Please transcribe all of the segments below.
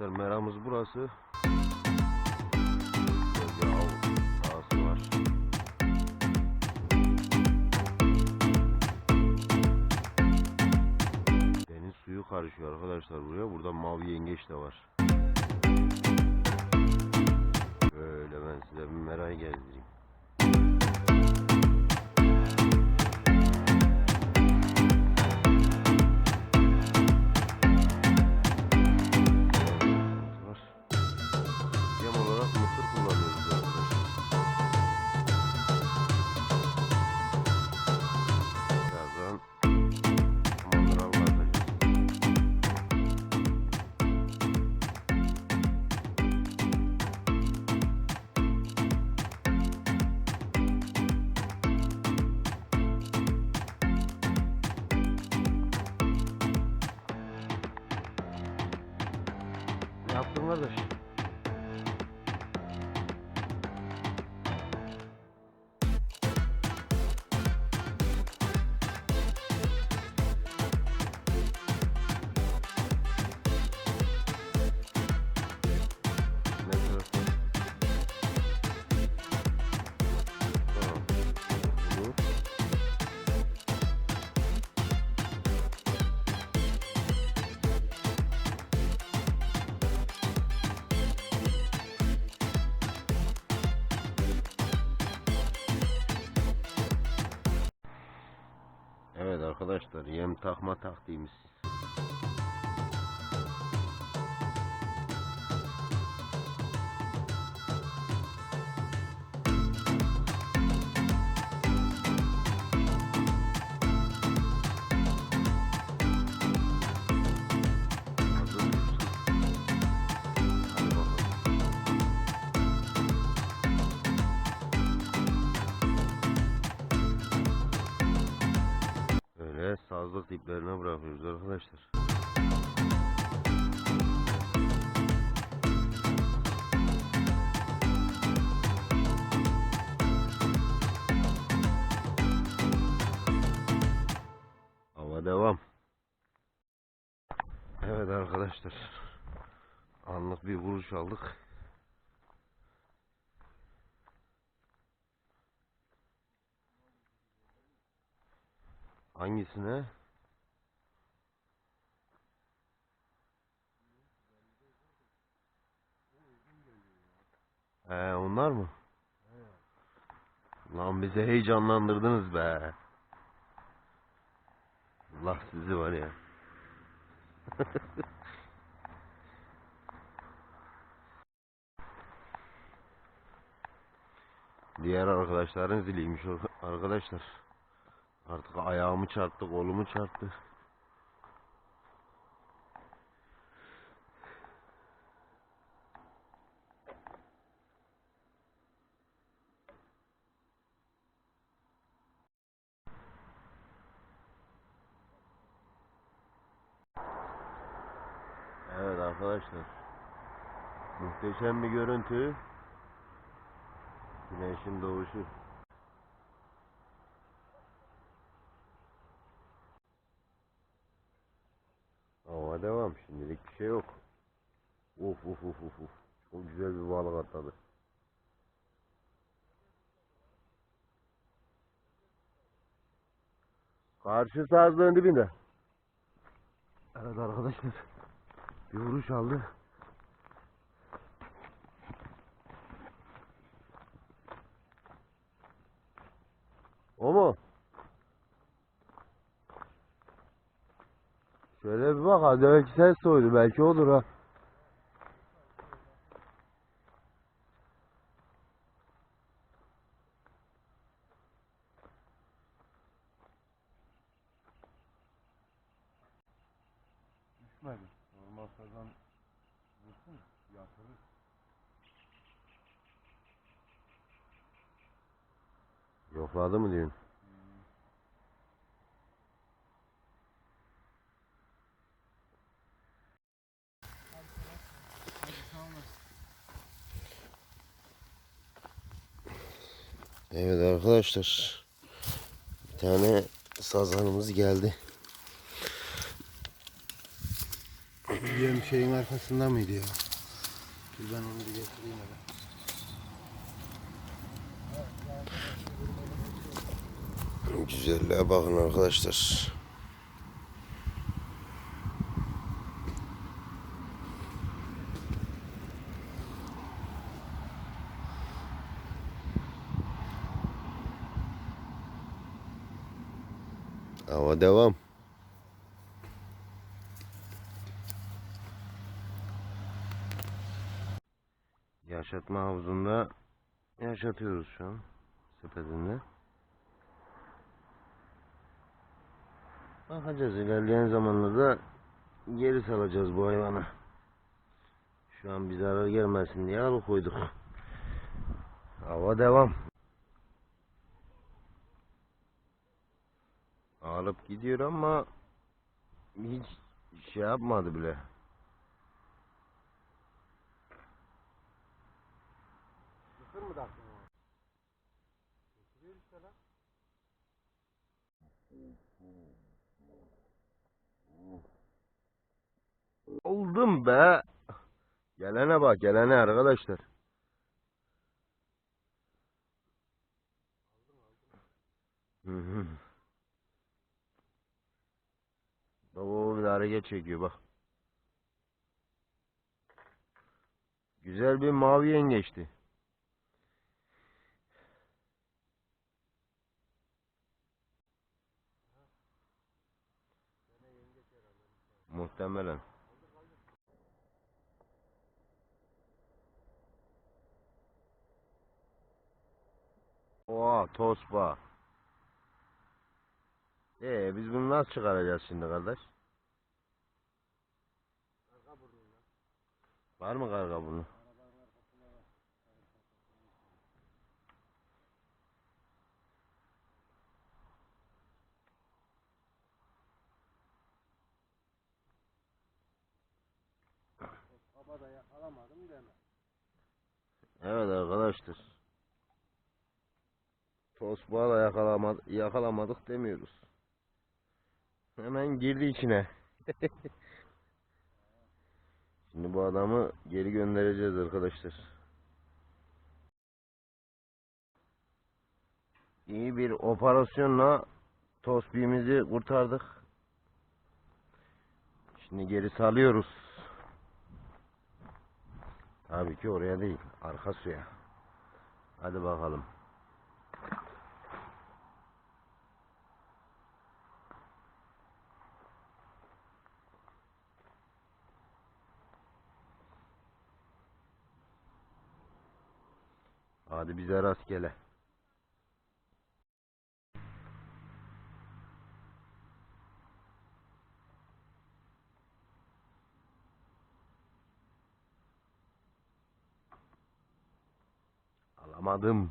arkadaşlar meramız burası. Deniz suyu karışıyor arkadaşlar buraya. Burada mavi yengeç de var. Böyle ben size bir merayı gezdireyim. Ne arkadaşlar yem takma taktiğimiz. Sazlık diplerine bırakıyoruz arkadaşlar. Hava devam. Evet arkadaşlar. Anlık bir vuruş aldık. Hangisine? He onlar mı? Lan bizi heyecanlandırdınız be. Allah sizi var ya. Diğer arkadaşların ziliymiş arkadaşlar. Artık ayağımı çarptı, kolumu çarptı. Evet arkadaşlar. Muhteşem bir görüntü. Güneşin doğuşu. Ama devam. Şimdilik bir şey yok. Uf uf uf uf uf. Çok güzel bir balık atladı. Karşı sazlığın dibinde. Evet arkadaşlar. Bir vuruş aldı. O mu? Şöyle bir bak ha demek ki ses soydu belki olur ha. Yatırır. Yokladı mı diyorsun? Evet arkadaşlar. Bir tane sazanımız geldi. Yem şeyin arkasında mıydı ya? Dur ben onu bir getireyim hele. Güzelliğe bakın arkadaşlar. Hava devam. Yaşatma havuzunda yaşatıyoruz şu an sepetinde. Bakacağız ilerleyen zamanlarda geri salacağız bu hayvanı. Şu an bir zarar gelmesin diye alıkoyduk. Hava devam. Alıp gidiyor ama hiç şey yapmadı bile. Oldum be. Gelene bak gelene arkadaşlar. Hı hı. Bak o bir hareket çekiyor bak. Güzel bir mavi yengeçti. Muhtemelen. Oha tosba. Ee biz bunu nasıl çıkaracağız şimdi kardeş? Var mı karga bunu? Da yakalamadım deme. Evet arkadaşlar. Tosbağa da yakalamadık, yakalamadık demiyoruz. Hemen girdi içine. Şimdi bu adamı geri göndereceğiz arkadaşlar. İyi bir operasyonla tosbiğimizi kurtardık. Şimdi geri salıyoruz. Tabii ki oraya değil, arka suya. Hadi bakalım. Hadi bize rastgele. Alamadım.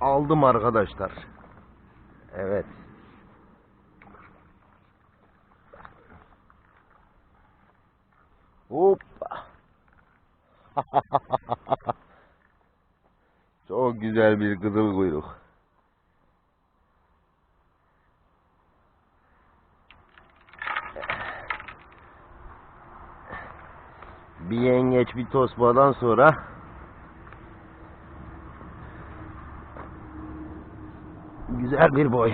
Aldım arkadaşlar. Evet. Hoppa. Çok güzel bir kızıl kuyruk. Bir yengeç bir tosbadan sonra güzel bir boy.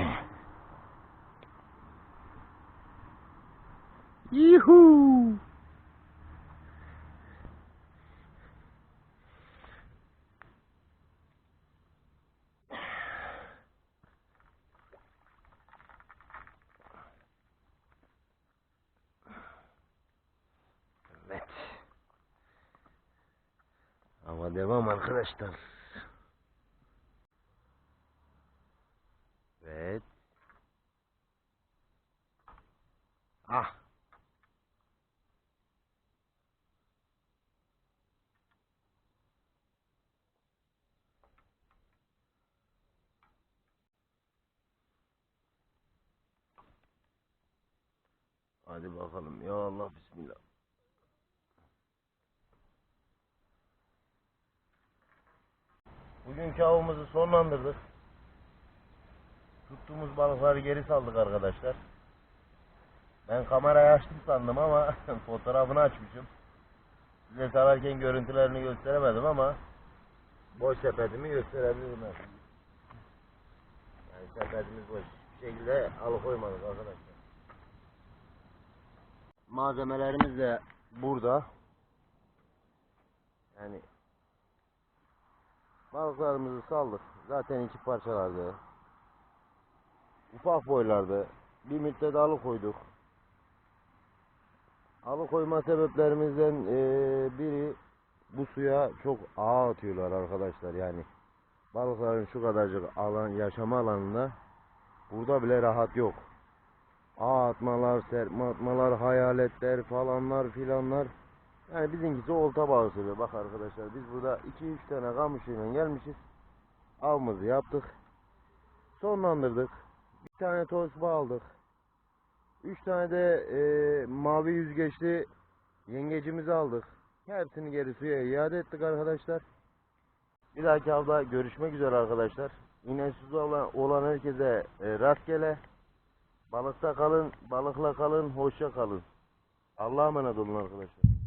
Devam arkadaşlar. Evet. Ah. Hadi bakalım. Ya Allah bismillah. Bugünkü avımızı sonlandırdık. Tuttuğumuz balıkları geri saldık arkadaşlar. Ben kamerayı açtım sandım ama fotoğrafını açmışım. Size sararken görüntülerini gösteremedim ama boş sepetimi gösterebilirim ben. Yani sepetimiz boş. Bir şekilde alıkoymadık arkadaşlar. Malzemelerimiz de burada. Yani balıklarımızı saldık. Zaten iki parçalardı. Ufak boylardı. Bir müddet alıkoyduk. Alıkoyma sebeplerimizden eee, biri bu suya çok ağ atıyorlar arkadaşlar yani. Balıkların şu kadarcık alan yaşama alanında burada bile rahat yok. Ağ atmalar, serpme atmalar, hayaletler falanlar filanlar. Yani bizimkisi olta bağı sürüyor. Bak arkadaşlar biz burada 2-3 tane kamışıyla gelmişiz. Avımızı yaptık. Sonlandırdık. Bir tane tosba aldık. 3 tane de e, mavi yüzgeçli yengecimizi aldık. Hepsini geri suya iade ettik arkadaşlar. Bir dahaki avda görüşmek üzere arkadaşlar. Yine olan, olan herkese e, rastgele. Balıkta kalın, balıkla kalın, hoşça kalın. Allah'a emanet olun arkadaşlar.